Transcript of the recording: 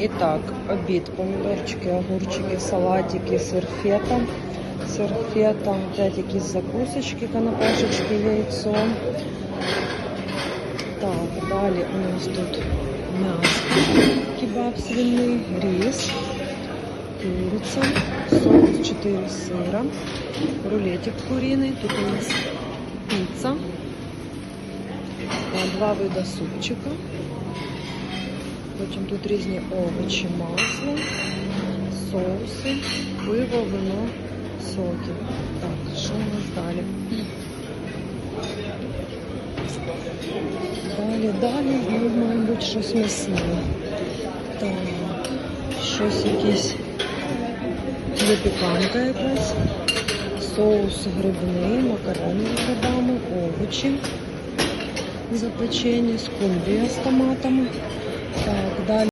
І так, обід, помідорчики, огурчики, салатики, сир фета. Сир фета, опять якісь закусочки, канапешечки, яйцо. Так, далі у нас тут м'ясо, кебаб свиний, рис, куриця, соус 4 сира, рулетик куриный, тут у нас піца, два вида супчика. Потім тут різні овочі, масло, соуси, пиво, вино, соки. Так, що у нас далі? Далі, далі, ну, має щось м'ясне. Так, щось якесь випіканка якась, соус грибний, макарони з грибами, овочі запечені, скумбрія з томатами. Так, далі.